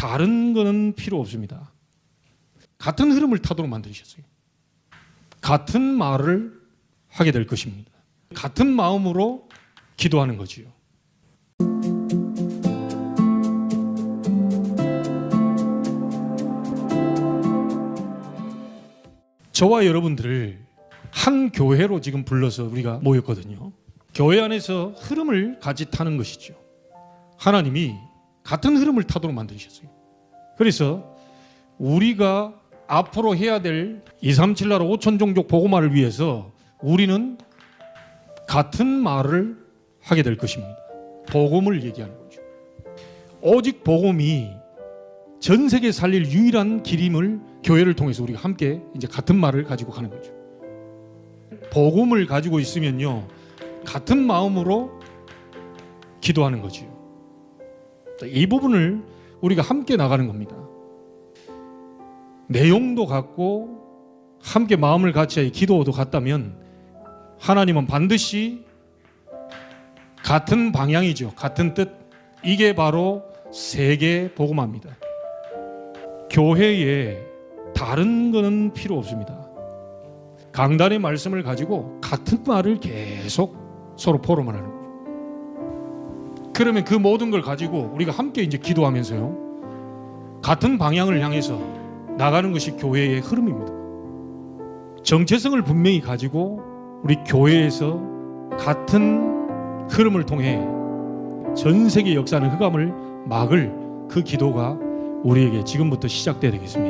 다른 거는 필요 없습니다. 같은 흐름을 타도록 만드셨어요. 같은 말을 하게 될 것입니다. 같은 마음으로 기도하는 거지요. 저와 여러분들을 한 교회로 지금 불러서 우리가 모였거든요. 교회 안에서 흐름을 같이 타는 것이죠. 하나님이 같은 흐름을 타도록 만드셨어요. 그래서 우리가 앞으로 해야 될 2, 3, 7 나라 5천 종족 복음화를 위해서 우리는 같은 말을 하게 될 것입니다. 복음을 얘기하는 거죠. 오직 복음이 전 세계 살릴 유일한 길임을 교회를 통해서 우리가 함께 이제 같은 말을 가지고 가는 거죠. 복음을 가지고 있으면요. 같은 마음으로 기도하는 거지요. 이 부분을 우리가 함께 나가는 겁니다. 내용도 같고 함께 마음을 같이 해 기도도 같다면 하나님은 반드시 같은 방향이죠. 같은 뜻. 이게 바로 세계 복음화입니다. 교회에 다른 거는 필요 없습니다. 강단의 말씀을 가지고 같은 말을 계속 서로 포럼을 하는. 그러면 그 모든 걸 가지고 우리가 함께 이제 기도하면서요. 같은 방향을 향해서 나가는 것이 교회의 흐름입니다. 정체성을 분명히 가지고 우리 교회에서 같은 흐름을 통해 전 세계 역사는 흑암을 막을 그 기도가 우리에게 지금부터 시작돼야 되겠습니다.